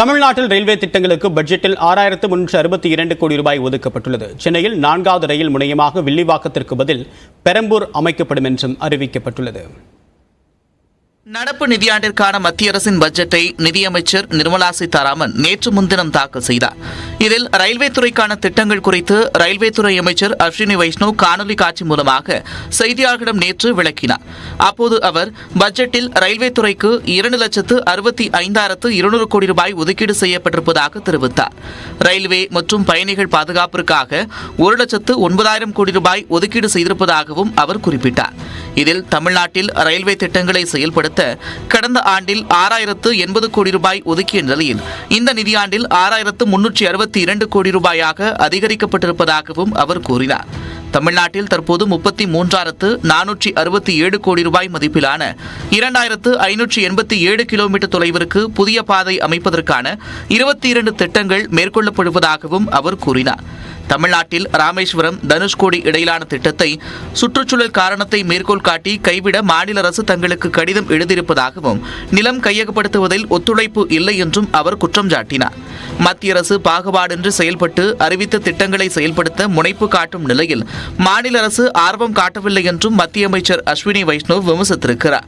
தமிழ்நாட்டில் ரயில்வே திட்டங்களுக்கு பட்ஜெட்டில் ஆறாயிரத்து முன்னூற்று அறுபத்தி இரண்டு கோடி ரூபாய் ஒதுக்கப்பட்டுள்ளது. சென்னையில் நான்காவது ரயில் முனையமாக வில்லிவாக்கத்திற்கு பதில் பெரம்பூர் அமைக்கப்படும் என்றும் அறிவிக்கப்பட்டுள்ளது. நடப்பு நிதியாண்டிற்கான மத்திய அரசின் பட்ஜெட்டை நிதியமைச்சர் நிர்மலா சீதாராமன் நேற்று முன்தினம் தாக்கல் செய்தார். இதில் ரயில்வே துறைக்கான திட்டங்கள் குறித்து ரயில்வே துறை அமைச்சர் அஸ்வினி வைஷ்ணவ் காணொலி காட்சி மூலமாக செய்தியாளர்களிடம் நேற்று விளக்கினார். அப்போது அவர் பட்ஜெட்டில் ரயில்வே துறைக்கு இரண்டு லட்சத்து அறுபத்தி ஐந்தாயிரத்து இருநூறு கோடி ரூபாய் ஒதுக்கீடு செய்யப்பட்டிருப்பதாக தெரிவித்தார். ரயில்வே மற்றும் பயணிகள் பாதுகாப்பிற்காக ஒரு லட்சத்து ஒன்பதாயிரம் கோடி ரூபாய் ஒதுக்கீடு செய்திருப்பதாகவும் அவர் குறிப்பிட்டார். இதில் தமிழ்நாட்டில் ரயில்வே திட்டங்களை செயல்படுத்த கடந்த ஆண்டில் ஆறாயிரத்து எண்பது கோடி ரூபாய் ஒதுக்கிய நிலையில் இந்த நிதியாண்டில் ஆறாயிரத்து முன்னூற்றி அறுபத்தி இரண்டு கோடி ரூபாயாக அதிகரிக்கப்பட்டிருப்பதாகவும் அவர் கூறினார். தமிழ்நாட்டில் தற்போது முப்பத்தி மூன்றாயிரத்து நானூற்றி அறுபத்தி ஏழு கோடி ரூபாய் மதிப்பிலான இரண்டாயிரத்து ஐநூற்றி எண்பத்தி ஏழு கிலோமீட்டர் தொலைவிற்கு புதிய பாதை அமைப்பதற்கான இருபத்தி இரண்டு திட்டங்கள் மேற்கொள்ளப்படுவதாகவும் அவர் கூறினார். தமிழ்நாட்டில் ராமேஸ்வரம் தனுஷ்கோடி இடையிலான திட்டத்தை சுற்றுச்சூழல் காரணத்தை மேற்கோள் காட்டி கைவிட மாநில அரசு தங்களுக்கு கடிதம் எழுதியிருப்பதாகவும் நிலம் கையகப்படுத்துவதில் ஒத்துழைப்பு இல்லை என்றும் அவர் குற்றம் சாட்டினார். மத்திய அரசு பாகுபாடின்றி செயல்பட்டு அறிவித்த திட்டங்களை செயல்படுத்த முனைப்பு காட்டும் நிலையில் மாநில அரசு ஆர்வம் காட்டவில்லை என்றும் மத்திய அமைச்சர் அஸ்வினி வைஷ்ணவ் விமர்சித்திருக்கிறார்.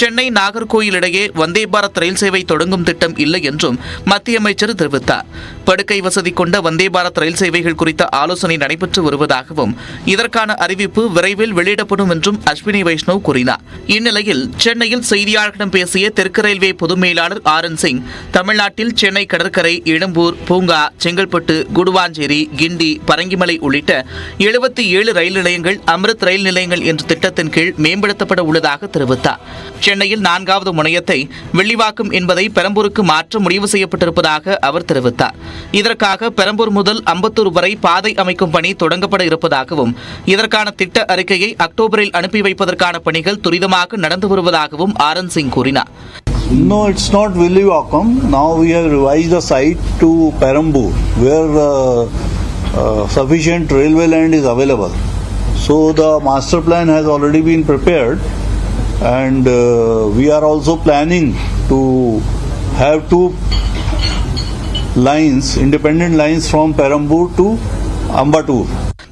சென்னை நாகர்கோயில் இடையே வந்தே பாரத் ரயில் சேவை தொடங்கும் திட்டம் இல்லை என்றும் மத்திய அமைச்சர் தெரிவித்தார். படுக்கை வசதி கொண்ட வந்தே பாரத் ரயில் சேவைகள் குறித்த ஆலோசனை நடைபெற்று வருவதாகவும் இதற்கான அறிவிப்பு விரைவில் வெளியிடப்படும் என்றும் அஸ்வினி வைஷ்ணவ் கூறினார். இந்நிலையில் சென்னையில் செய்தியாளர்களிடம் பேசிய தெற்கு ரயில்வே பொது மேலாளர் ஆர் என் சிங் தமிழ்நாட்டில் சென்னை கடற்கரை எழும்பூர் பூங்கா செங்கல்பட்டு குடுவாஞ்சேரி கிண்டி பரங்கிமலை உள்ளிட்ட எழுபத்தி ஏழு ரயில் நிலையங்கள் அமிர்த் ரயில் நிலையங்கள் என்ற திட்டத்தின் கீழ் மேம்படுத்தப்பட உள்ளதாக தெரிவித்தார். சென்னையில் நான்காவது முனையத்தை வெள்ளிவாக்கம் என்பதை பெரம்பூருக்கு மாற்ற முடிவு செய்யப்பட்டிருப்பதாக அவர் தெரிவித்தார் இதற்காக பெரம்பூர் முதல் அம்பத்தூர் வரை பாதை அமைக்கும் பணி தொடங்கப்பட இருப்பதாகவும் இதற்கான திட்ட அறிக்கையை அக்டோபரில் அனுப்பி வைப்பதற்கான பணிகள் துரிதமாக நடந்து வருவதாகவும் ஆர் என் சிங் கூறினார் No, it's not Villivakkam. Now we have revised the site to Perambur, where uh, uh, sufficient railway land is available. So the master plan has already been prepared, and uh, we are also planning to have two lines, independent lines from Perambur to Ambattur.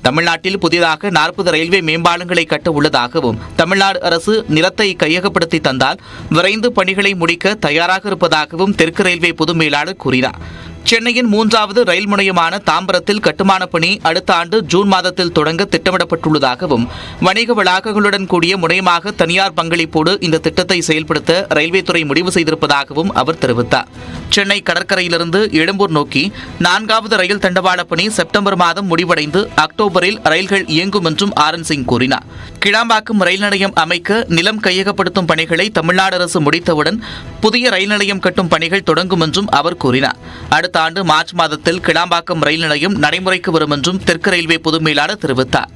தமிழ்நாட்டில் புதிதாக நாற்பது railway மேம்பாலங்களை கட்ட உள்ளதாகவும் தமிழ்நாடு அரசு நிலத்தை கையகப்படுத்தி தந்தால் விரைந்து பணிகளை முடிக்க தயாராக இருப்பதாகவும் தெற்கு ரயில்வே பொது மேலாளர் கூறினார் சென்னையின் மூன்றாவது ரயில் முனையமான தாம்பரத்தில் கட்டுமானப் பணி அடுத்த ஆண்டு ஜூன் மாதத்தில் தொடங்க திட்டமிடப்பட்டுள்ளதாகவும் வணிக வளாகங்களுடன் கூடிய முனையமாக தனியார் பங்களிப்போடு இந்த திட்டத்தை செயல்படுத்த ரயில்வே துறை முடிவு செய்திருப்பதாகவும் அவர் தெரிவித்தார். சென்னை கடற்கரையிலிருந்து எழும்பூர் நோக்கி நான்காவது ரயில் தண்டவாள பணி செப்டம்பர் மாதம் முடிவடைந்து அக்டோபரில் ரயில்கள் இயங்கும் என்றும் ஆரன் சிங் கூறினார். கிளாம்பாக்கம் ரயில் நிலையம் அமைக்க நிலம் கையகப்படுத்தும் பணிகளை தமிழ்நாடு அரசு முடித்தவுடன் புதிய ரயில் நிலையம் கட்டும் பணிகள் தொடங்கும் என்றும் அவர் கூறினார். அடுத்த ஆண்டு மார்ச் மாதத்தில் கிளாம்பாக்கம் ரயில் நிலையம் நடைமுறைக்கு வரும் என்றும் தெற்கு ரயில்வே பொது மேலாளர் தெரிவித்தார்.